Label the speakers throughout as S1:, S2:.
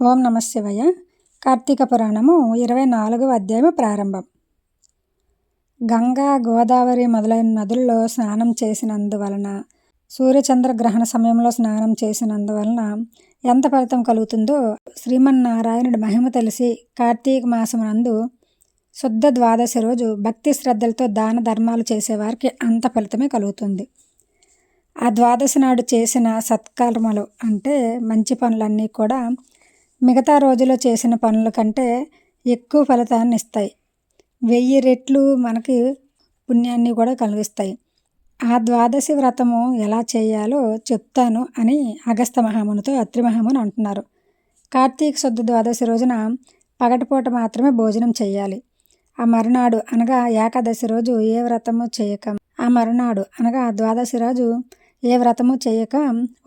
S1: ఓం నమ శివయ. కార్తీక పురాణము ఇరవై నాలుగవ అధ్యాయం ప్రారంభం. గంగా గోదావరి మొదలైన నదుల్లో స్నానం చేసినందువలన సూర్యచంద్ర గ్రహణ సమయంలో స్నానం చేసినందువలన ఎంత ఫలితం కలుగుతుందో శ్రీమన్నారాయణుడి మహిమ తెలిసి కార్తీక మాసమునందు శుద్ధ ద్వాదశి రోజు భక్తి శ్రద్ధలతో దాన ధర్మాలు చేసేవారికి అంత ఫలితమే కలుగుతుంది. ఆ ద్వాదశి నాడు చేసిన సత్కర్మలు అంటే మంచి పనులన్నీ కూడా మిగతా రోజుల్లో చేసిన పనుల కంటే ఎక్కువ ఫలితాన్ని ఇస్తాయి. వెయ్యి రెట్లు మనకి పుణ్యాన్ని కూడా కలిగిస్తాయి. ఆ ద్వాదశి వ్రతము ఎలా చేయాలో చెప్తాను అని అగస్త మహామునితో అత్రి మహాముని అంటున్నారు. కార్తీక శుద్ధ ద్వాదశి రోజున పగటిపూట మాత్రమే భోజనం చేయాలి. ఆ మరునాడు అనగా ఏకాదశి రోజు ఏ వ్రతము చేయక? ఆ మరునాడు అనగా ద్వాదశి రోజు ఏ వ్రతము చేయక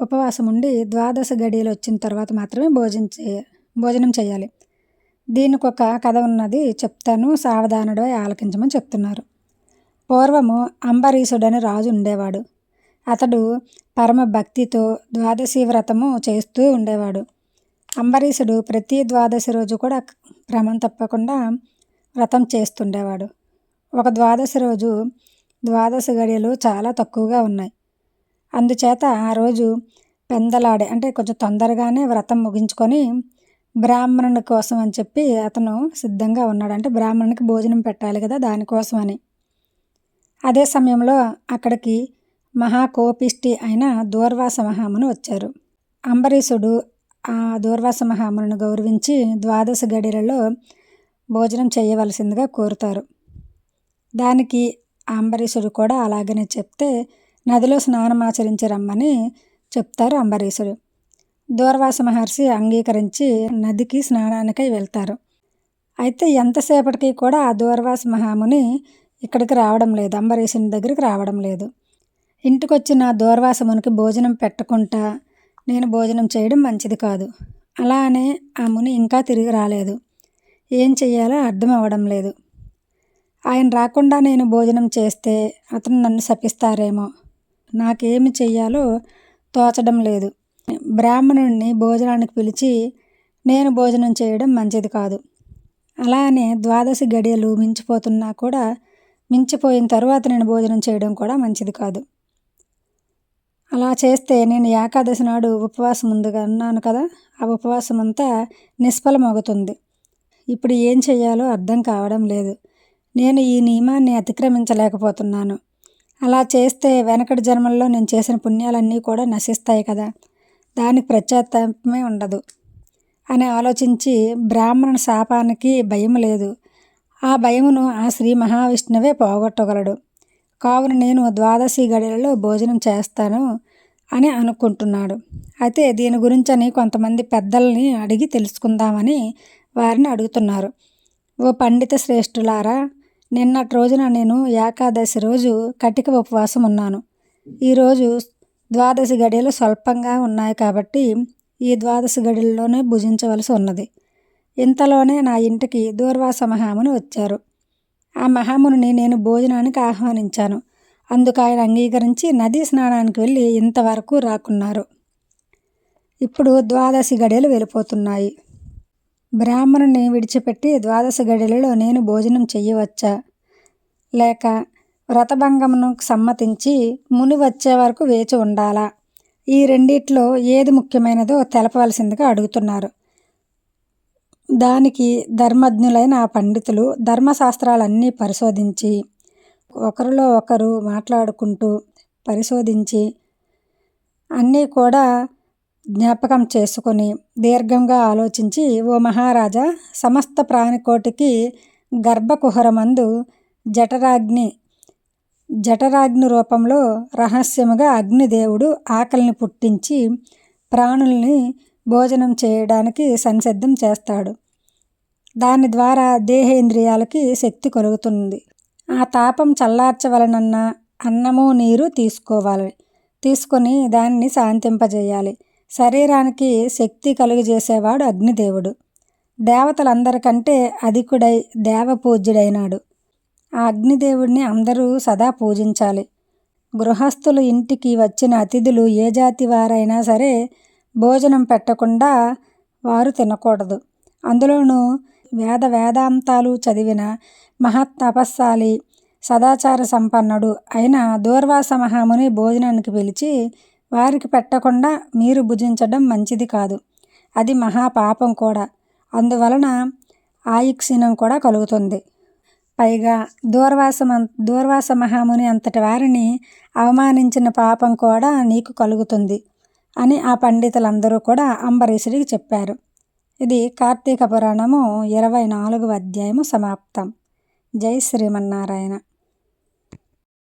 S1: ఉపవాసం ఉండి ద్వాదశ గడియలు వచ్చిన తర్వాత మాత్రమే భోజనం చేయ భోజనం చేయాలి. దీనికి ఒక కథ ఉన్నది చెప్తాను సావధానుడు ఆలకించమని చెప్తున్నారు. పూర్వము అంబరీషుడని రాజు ఉండేవాడు. అతడు పరమ భక్తితో ద్వాదశి వ్రతము చేస్తూ ఉండేవాడు. అంబరీషుడు ప్రతి ద్వాదశి రోజు కూడా క్రమం తప్పకుండా వ్రతం చేస్తుండేవాడు. ఒక ద్వాదశి రోజు ద్వాదశ గడియలు చాలా తక్కువగా ఉన్నాయి. అందుచేత ఆ రోజు పెందలాడే అంటే కొంచెం తొందరగానే వ్రతం ముగించుకొని బ్రాహ్మణుని కోసం అని చెప్పి అతను సిద్ధంగా ఉన్నాడు. అంటే బ్రాహ్మణునికి భోజనం పెట్టాలి కదా దానికోసం అని అదే సమయంలో అక్కడికి మహాకోపిష్టి అయిన దూర్వాస మహామును వచ్చారు. అంబరీషుడు ఆ దూర్వాస మహామును గౌరవించి ద్వాదశ గడిలలో భోజనం చేయవలసిందిగా కోరుతారు. దానికి అంబరీషుడు కూడా అలాగనే చెప్తే నదిలో స్నానం ఆచరించి రమ్మని చెప్తారు అంబరీషుడు. దూర్వాస మహర్షి అంగీకరించి నదికి స్నానానికై వెళ్తారు. అయితే ఎంతసేపటికి కూడా ఆ దూర్వాస మహాముని ఇక్కడికి రావడం లేదు అంబరీషుని దగ్గరికి రావడం లేదు. ఇంటికి వచ్చిన దూర్వాసమునికి భోజనం పెట్టకుండా నేను భోజనం చేయడం మంచిది కాదు. అలానే ఆ ముని ఇంకా తిరిగి రాలేదు. ఏం చెయ్యాలో అర్థం అవ్వడం లేదు. ఆయన రాకుండా నేను భోజనం చేస్తే అతను నన్ను శపిస్తారేమో నాకేమి చెయ్యాలో తోచడం లేదు. బ్రాహ్మణుడిని భోజనానికి పిలిచి నేను భోజనం చేయడం మంచిది కాదు. అలానే ద్వాదశి గడియలు మించిపోతున్నా కూడా మించిపోయిన తర్వాత నేను భోజనం చేయడం కూడా మంచిది కాదు. అలా చేస్తే నేను ఏకాదశి నాడు ఉపవాసం ముందుగా అన్నాను కదా ఆ ఉపవాసం అంతా నిష్ఫలమవుతుంది ఇప్పుడు ఏం చేయాలో అర్థం కావడం లేదు. నేను ఈ నియమాన్ని అతిక్రమించలేకపోతున్నాను. అలా చేస్తే వెనకటి జన్మల్లో నేను చేసిన పుణ్యాలన్నీ కూడా నశిస్తాయి కదా. దానికి ప్రత్యాత్తాపమే ఉండదు. అని ఆలోచించి బ్రాహ్మణ శాపానికి భయం లేదు. ఆ భయమును ఆ శ్రీ మహావిష్ణువే పోగొట్టగలడు. కావున నేను ద్వాదశి గడిలలో భోజనం చేస్తాను అని అనుకుంటున్నాడు. అయితే దీని గురించి అని కొంతమంది పెద్దల్ని అడిగి తెలుసుకుందామని వారిని అడుగుతున్నారు. ఓ పండిత శ్రేష్ఠులారా నిన్నటి రోజున నేను ఏకాదశి రోజు కటిక ఉపవాసం ఉన్నాను. ఈరోజు ద్వాదశి గడియలు స్వల్పంగా ఉన్నాయి కాబట్టి ఈ ద్వాదశి గడిలోనే భుజించవలసి ఉన్నది. ఇంతలోనే నా ఇంటికి దూర్వాస మహాముని వచ్చారు. ఆ మహాముని నేను భోజనానికి ఆహ్వానించాను. అందుకు ఆయన అంగీకరించి నదీ స్నానానికి వెళ్ళి ఇంతవరకు రాకున్నారు. ఇప్పుడు ద్వాదశి గడియలు వెళ్ళిపోతున్నాయి. బ్రాహ్మణుని విడిచిపెట్టి ద్వాదశ గడిలలో నేను భోజనం చెయ్యవచ్చా లేక వ్రతభంగమును సమ్మతించి ముని వచ్చే వరకు వేచి ఉండాలా? ఈ రెండిట్లో ఏది ముఖ్యమైనదో తెలపవలసిందిగా అడుగుతున్నారు. దానికి ధర్మజ్ఞులైన ఆ పండితులు ధర్మశాస్త్రాలన్నీ పరిశోధించి ఒకరిలో ఒకరు మాట్లాడుకుంటూ పరిశోధించి అన్నీ కూడా జ్ఞాపకం చేసుకొని దీర్ఘంగా ఆలోచించి ఓ మహారాజా సమస్త ప్రాణికోటికి గర్భకుహరమందు జఠరాగ్ని జఠరాగ్ని రూపంలో రహస్యముగా అగ్నిదేవుడు ఆకలిని పుట్టించి ప్రాణుల్ని భోజనం చేయడానికి సంసిద్ధం చేస్తాడు. దాని ద్వారా దేహేంద్రియాలకి శక్తి కలుగుతుంది. ఆ తాపం చల్లార్చవలనన్న అన్నము నీరు తీసుకోవాలి. తీసుకొని దాన్ని శాంతింపజేయాలి. శరీరానికి శక్తి కలుగజేసేవాడు అగ్నిదేవుడు. దేవతలందరికంటే అధికుడై దేవపూజ్యుడైనాడు. ఆ అగ్నిదేవుడిని అందరూ సదా పూజించాలి. గృహస్థులు ఇంటికి వచ్చిన అతిథులు ఏ జాతి వారైనా సరే భోజనం పెట్టకుండా వారు తినకూడదు. అందులోనూ వేద వేదాంతాలు చదివిన మహత్తపస్సాలి సదాచార సంపన్నుడు అయిన దూర్వాస మహాముని భోజనానికి పిలిచి వారికి పెట్టకుండా మీరు భుజించడం మంచిది కాదు. అది మహాపాపం కూడా. అందువలన ఆయుక్షీణం కూడా కలుగుతుంది. పైగా దూర్వాస దూర్వాస మహాముని అంతటి వారిని అవమానించిన పాపం కూడా నీకు కలుగుతుంది అని ఆ పండితులందరూ కూడా అంబరీషుడికి చెప్పారు. ఇది కార్తీక పురాణము ఇరవై నాలుగు అధ్యాయము సమాప్తం. జై శ్రీమన్నారాయణ.